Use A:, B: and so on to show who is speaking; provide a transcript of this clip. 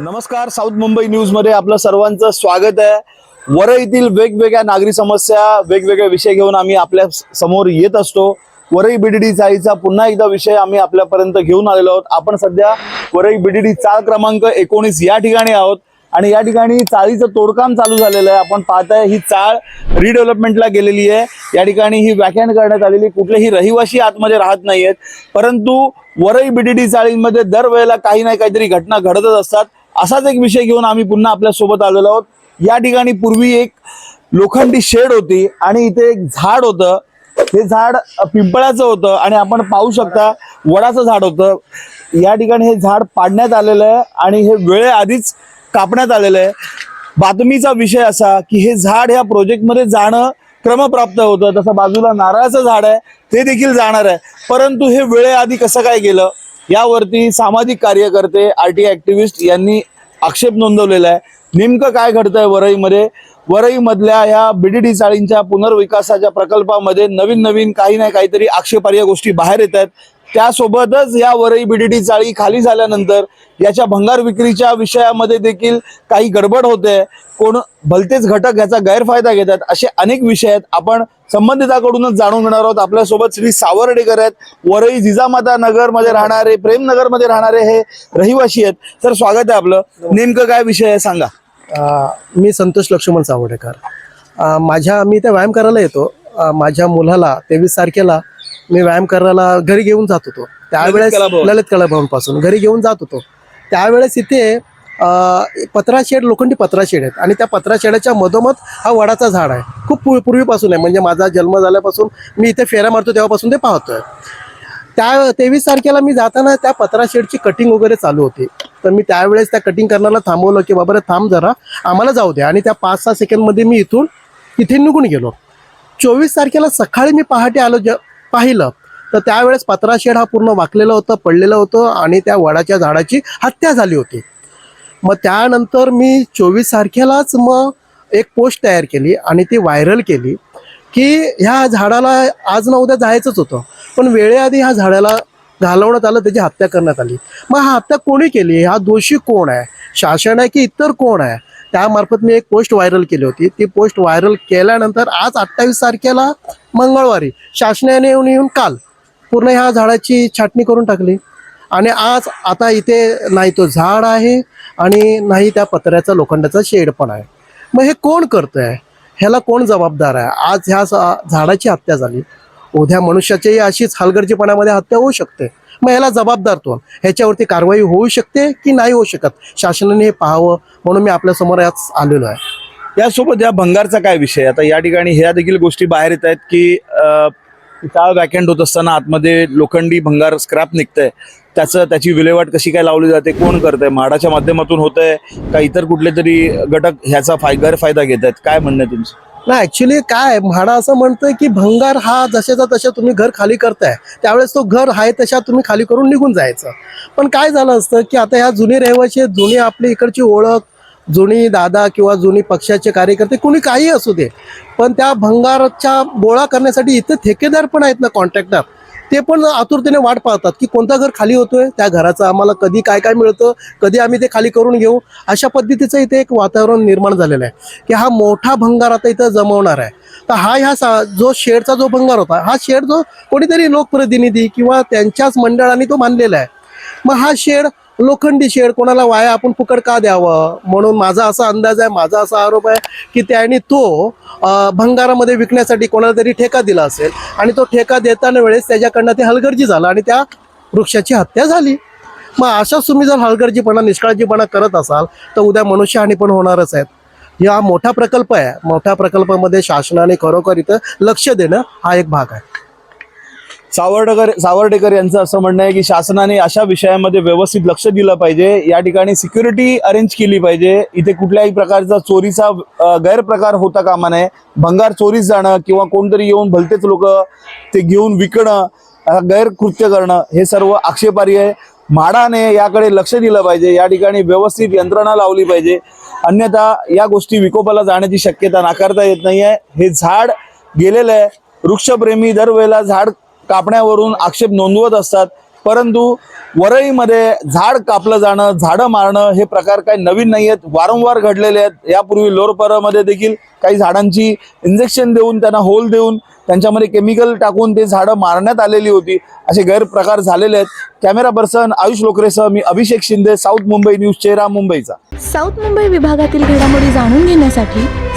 A: नमस्कार साऊथ मुंबई न्यूजमध्ये आपलं सर्वांचं स्वागत आहे. वरईतील वेगवेगळ्या नागरी समस्या वेगवेगळे विषय घेऊन आम्ही आपल्यासमोर येत असतो. वरई बीडीडी चाळीचा पुन्हा एकदा विषय आम्ही आपल्यापर्यंत घेऊन आलेलो आहोत. आपण सध्या वरई बीडीडी चाळ क्रमांक एकोणीस या ठिकाणी आहोत आणि या ठिकाणी चाळीचं तोडकाम चालू झालेलं आहे. आपण पाहताय ही चाळ रिडेव्हलपमेंटला गेलेली आहे. या ठिकाणी ही व्याख्यान करण्यात आलेली कुठलेही रहिवासी आतमध्ये राहत नाहीयेत. परंतु वरई बीडीडी चाळींमध्ये दरवेळेला काही ना काहीतरी घटना घडतच असतात. असाच एक विषय घेऊन आम्ही पुन्हा आपल्यासोबत आलेलो आहोत. या ठिकाणी पूर्वी एक लोखंडी शेड होती आणि इथे एक झाड होतं. हे झाड पिंपळाचं होतं आणि आपण पाहू शकता वडाचं झाड होतं. या ठिकाणी हे झाड पाडण्यात आलेलं आहे आणि हे वेळेआधीच कापण्यात आलेलं आहे. बातमीचा विषय असा की हे झाड ह्या प्रोजेक्टमध्ये जाणं क्रमप्राप्त होतं. तसं बाजूला नारळाचं झाड आहे ते देखील जाणार आहे. परंतु हे वेळेआधी कसं काय गेलं? यावरती सामाजिक कार्यकर्ते आर ऍक्टिव्हिस्ट यांनी आक्षेप नोंदवलेला आहे. नेमकं काय घडतंय वरईमध्ये? वरईमधल्या ह्या बीडीडी चाळींच्या पुनर्विकासाच्या प्रकल्पामध्ये नवीन नवीन काही ना काहीतरी आक्षेपार्ह गोष्टी बाहेर येत आहेत. त्यासोबतच या वरई बीडीडी चाळी खाली झाल्यानंतर याच्या भंगार विक्रीच्या विषयामध्ये देखील काही गडबड होते. कोण भलतेच घटक याचा गैरफायदा घेतात असे अनेक विषय आहेत. आपण संबंधिताकडूनच जाणून घेणार आहोत. आपल्यासोबत श्री सावर्डेकर आहेत. वरई जिजामाता नगरमध्ये राहणारे प्रेमनगरमध्ये राहणारे हे रहिवासी आहेत. सर स्वागत आहे आपलं. नेमकं काय विषय आहे सांगा.
B: मी संतोष लक्ष्मण सावर्डेकर. माझ्या मी त्या व्यायाम करायला येतो. माझ्या मुलाला तेवीस तारखेला मी व्यायाम करायला घरी घेऊन जात होतो. त्यावेळेस. ललित कला भवनपासून घरी घेऊन जात होतो. त्यावेळेस इथे पत्रा शेड लोखंडी पत्रा शेड आहेत आणि त्या पत्रा शेडाच्या मधोमध हा वडाचा झाड आहे. खूप पूर- पूर्वीपासून आहे. म्हणजे माझा जन्म झाल्यापासून मी इथे फेऱ्या मारतो तेव्हापासून ते पाहतोय. त्या तेवीस तारखेला मी जाताना त्या पत्रा शेडची कटिंग वगैरे चालू होती. तर मी त्यावेळेस त्या कटिंग करण्याला थांबवलं की बाबा रे थांब जरा. आम्हाला जाऊ दे. आणि त्या पाच सहा सेकंडमध्ये मी इथून इथे निघून गेलो. चोवीस तारखेला सकाळी मी पहाटे आलो ज पाहिलं. तर त्यावेळेस पत्रा शेड हा पूर्ण वाकलेलं होतं पडलेलं होतं आणि त्या वडाच्या झाडाची हत्या झाली होती. मग त्यानंतर मी चोवीस तारखेलाच मग एक पोस्ट तयार केली आणि ती व्हायरल केली की ह्या झाडाला आज ना उद्या जायचंच होतं. पण वेळेआधी ह्या झाडाला घालवण्यात आलं त्याची हत्या करण्यात आली. मग हा हत्या कोणी केली? हा दोषी कोण आहे? शासन आहे की इतर कोण आहे? त्यामार्फत मी एक पोस्ट व्हायरल केली होती. ती पोस्ट व्हायरल केल्यानंतर आज अठ्ठावीस तारखेला मंगळवारी शासनाने येऊन येऊन काल पूर्ण ह्या झाडाची छाटणी करून टाकली. आणि आज आता इथे नाही तो झाड आहे आणि नाही त्या पत्र्याचा लोखंडाचा शेड पण आहे. मग हे कोण करतंय? ह्याला कोण जबाबदार आहे? आज ह्या झाडाची हत्या झाली. उद्या मनुष्याचीही अशीच हलगर्जीपणामध्ये हत्या होऊ शकते. मग ह्याला जबाबदार तो. ह्याच्यावरती कारवाई होऊ शकते की नाही होऊ शकत? शासनाने हे पाहावं म्हणून मी आपल्यासमोर आज आलेलो आहे.
A: यासोबत या भंगारचा काय विषय आता या ठिकाणी ह्या देखील गोष्टी बाहेर येत आहेत की काळ वॅकेंट होत असताना आतमध्ये लोखंडी भंगार स्क्रॅप निघतंय. त्याचं त्याची विल्हेवाट कशी काय लावली जाते? कोण करतंय? म्हाडाच्या माध्यमातून होतंय का इतर कुठले तरी घटक ह्याचा फाय गैरफायदा घेत आहेत? काय म्हणणं आहे तुमचं?
B: नाही ऍक्च्युली काय म्हाडा असं म्हणतोय की भंगार हा जशाचा तशा तुम्ही घर खाली करताय त्यावेळेस तो घर आहे तशा तुम्ही खाली करून निघून जायचं. पण काय झालं असतं की आता ह्या जुने रहिवाशी जुनी आपली इकडची ओळख जुनी दादा किंवा जुनी पक्षाचे कार्यकर्ते कुणी काही असू दे. पण त्या भंगारच्या गोळा करण्यासाठी इथे ठेकेदार पण आहेत ना कॉन्ट्रॅक्टर. ते पण आतुरतेने वाट पाहतात की कोणता घर खाली होतोय त्या घराचं आम्हाला कधी काय काय मिळतं कधी आम्ही ते खाली करून घेऊ. अशा पद्धतीचं इथे एक वातावरण निर्माण झालेलं आहे. की हा मोठा भंगार आता इथं जमवणार आहे. तर हा ह्या सा जो शेडचा जो भंगार होता हा शेड जो कोणीतरी लोकप्रतिनिधी किंवा त्यांच्याच मंडळाने तो मानलेला आहे. मग हा शेड लोखंडी शेड कोणाला वाया आपण फुकट का द्यावं? म्हणून माझा असा अंदाज आहे माझा असा आरोप आहे की त्याने तो भंगारामध्ये विकण्यासाठी कोणाला तरी ठेका दिला असेल आणि तो ठेका देताना वेळेस त्याच्याकडनं ते हलगर्जी झालं आणि त्या वृक्षाची हत्या झाली. मग अशाच तुम्ही जर हलगर्जीपणा निष्काळजीपणा करत असाल तर उद्या मनुष्यहानी पण होणारच आहेत. हा मोठा प्रकल्प आहे. मोठ्या प्रकल्पामध्ये शासनाने खरोखर इथं लक्ष देणं हा एक भाग आहे.
A: सावर्डेकर सावर्डेकर यांचं असं म्हणणं आहे की शासनाने अशा विषयामध्ये व्यवस्थित लक्ष दिलं पाहिजे. या ठिकाणी सिक्युरिटी अरेंज केली पाहिजे. इथे कुठल्याही प्रकारचा चोरीचा गैरप्रकार होता कामा नये. भंगार चोरीस जाणं किंवा कोणतरी येऊन भलतेच लोक ते घेऊन विकणं गैरकृत्य करणं हे सर्व आक्षेपार्ह आहे. म्हाडाने याकडे लक्ष दिलं पाहिजे. या ठिकाणी व्यवस्थित यंत्रणा लावली पाहिजे. अन्यथा या गोष्टी विकोपाला जाण्याची शक्यता नाकारता येत नाही आहे हे झाड गेलेलं आहे. वृक्षप्रेमी दरवेळेला झाड कापण्यावरून आक्षेप नोंदवत असतात. परंतु वरईमध्ये झाड कापलं जाणं झाडं मारणं हे प्रकार काही नवीन नाही आहेत वारंवार घडलेले आहेत. यापूर्वी लोरपरामध्ये देखील काही झाडांची इंजेक्शन देऊन त्यांना होल देऊन त्यांच्यामध्ये केमिकल टाकून ते झाडं मारण्यात आलेली होती. असे गैरप्रकार झालेले आहेत. कॅमेरा पर्सन आयुष लोकरेसह मी अभिषेक शिंदे साऊथ मुंबई न्यूज चेहरा मुंबईचा.
C: साऊथ मुंबई विभागातील घडामोडी जाणून घेण्यासाठी